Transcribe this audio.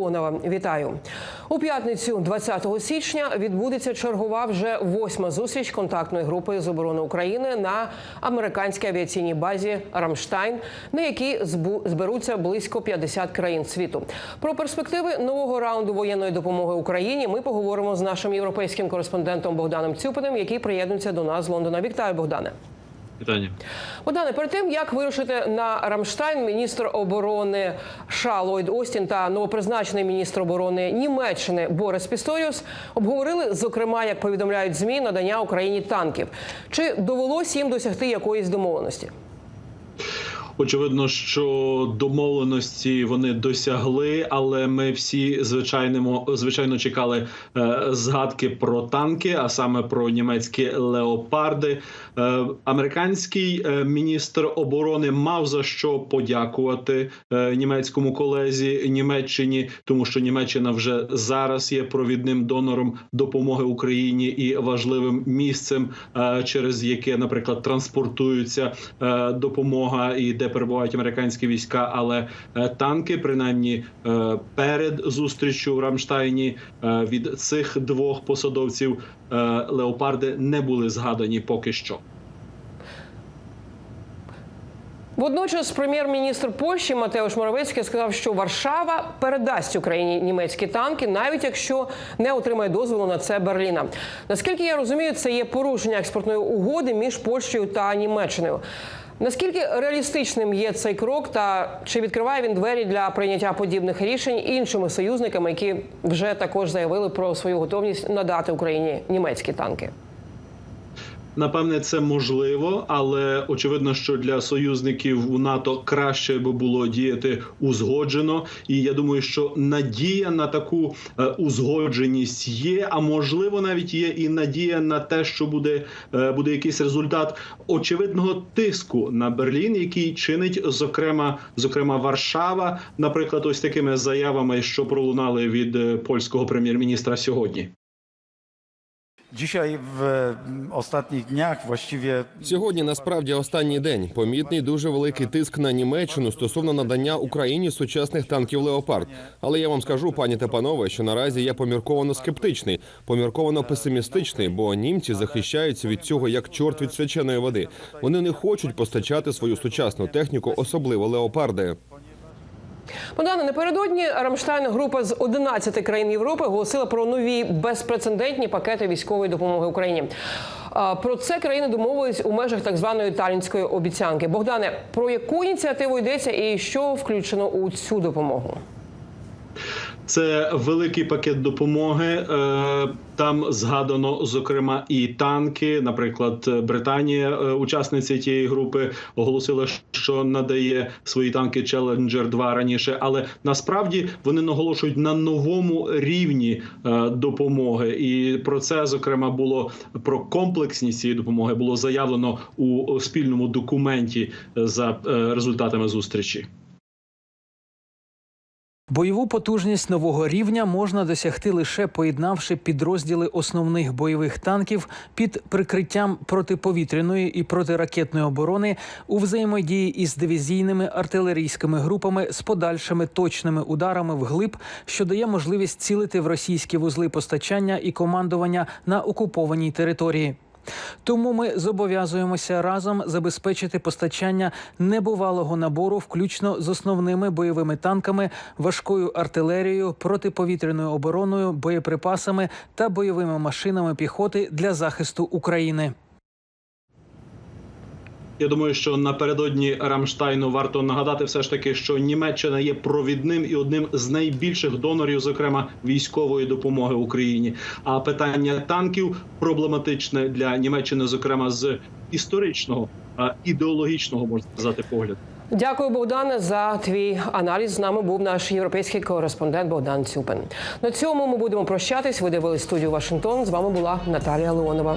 Онова, вітаю у п'ятницю, 20 січня, відбудеться чергова вже восьма зустріч контактної групи з оборони України на американській авіаційній базі Рамштайн, на якій зберуться близько 50 країн світу. Про перспективи нового раунду воєнної допомоги Україні ми поговоримо з нашим європейським кореспондентом Богданом Цюпиним, який приєднується до нас з Лондона. Вітаю, Богдане. Питання. Богдане, перед тим як вирушити на Рамштайн, міністр оборони США Ллойд Остін та новопризначений міністр оборони Німеччини Борис Пісторіус обговорили, зокрема, як повідомляють змі, надання Україні танків. Чи довелось їм досягти якоїсь домовленості? Очевидно, що домовленості вони досягли, але ми всі звичайно, звичайно чекали е, згадки про танки, а саме про німецькі леопарди. Е, американський е, міністр оборони мав за що подякувати німецькому колезі Німеччині, тому що Німеччина вже зараз є провідним донором допомоги Україні і важливим місцем, через яке, наприклад, транспортується допомога і де перебувають американські війська. Але е, танки, принаймні е, перед зустрічю в Рамштайні, е, від цих двох посадовців леопарди не були згадані поки що. Водночас прем'єр-міністр Польщі Матеуш Моровецький сказав, що Варшава передасть Україні німецькі танки, навіть якщо не отримає дозволу на це Берліна. Наскільки я розумію, це є порушення експортної угоди між Польщею та Німеччиною. Наскільки реалістичним є цей крок, та чи відкриває він двері для прийняття подібних рішень іншими союзниками, які вже також заявили про свою готовність надати Україні німецькі танки? Напевне, це можливо, але очевидно, що для союзників у НАТО краще би було діяти узгоджено. І я думаю, що надія на таку е, узгодженість є. А можливо, навіть є і надія на те, що буде, е, буде якийсь результат очевидного тиску на Берлін, який чинить зокрема, зокрема Варшава, наприклад, ось такими заявами, що пролунали від е, польського прем'єр-міністра сьогодні. Dzisiaj mm, ostatnich dniach właściwie Сьогодні насправді останній день. Помітний дуже великий тиск на Німеччину стосовно надання Україні сучасних танків Леопард. Але я вам скажу, пані та панове, що наразі я помірковано скептичний, помірковано песимістичний, бо німці захищаються від цього як чорт від свяченої води. Вони не хочуть постачати свою сучасну техніку, особливо леопарди. Богдане, напередодні Рамштайн група з 11 країн Європи оголосила про нові безпрецедентні пакети військової допомоги Україні. Про це країни домовились у межах так званої талінської обіцянки. Богдане, про яку ініціативу йдеться і що включено у цю допомогу? Це великий пакет допомоги. Е, Там згадано зокрема і танки. Наприклад, Британія, е, учасниця тієї групи, оголосила, що надає свої танки Challenger 2 раніше. Але насправді вони наголошують на новому рівні е, допомоги. І про це зокрема було про комплексність цієї допомоги було заявлено у спільному документі за результатами зустрічі. Бойову потужність нового рівня можна досягти лише поєднавши підрозділи основних бойових танків під прикриттям протиповітряної і протиракетної оборони у взаємодії із дивізійними артилерійськими групами з подальшими точними ударами вглиб, що дає можливість цілити в російські вузли постачання і командування на окупованій території. Тому ми зобов'язуємося разом забезпечити постачання небувалого набору, включно з основними бойовими танками, важкою артилерією, протиповітряною обороною, боєприпасами та бойовими машинами піхоти для захисту України. Я думаю, що напередодні Рамштайну варто нагадати все ж таки, що Німеччина є провідним і одним з найбільших донорів, зокрема військової допомоги Україні. А питання танків проблематичне для Німеччини, зокрема з історичного ідеологічного можна сказати погляду. Дякую, Богдане, за твій аналіз. З нами був наш європейський кореспондент Богдан Цюпин. На цьому ми будемо прощатись. Ви дивились студію Вашингтон. З вами була Наталія Леонова.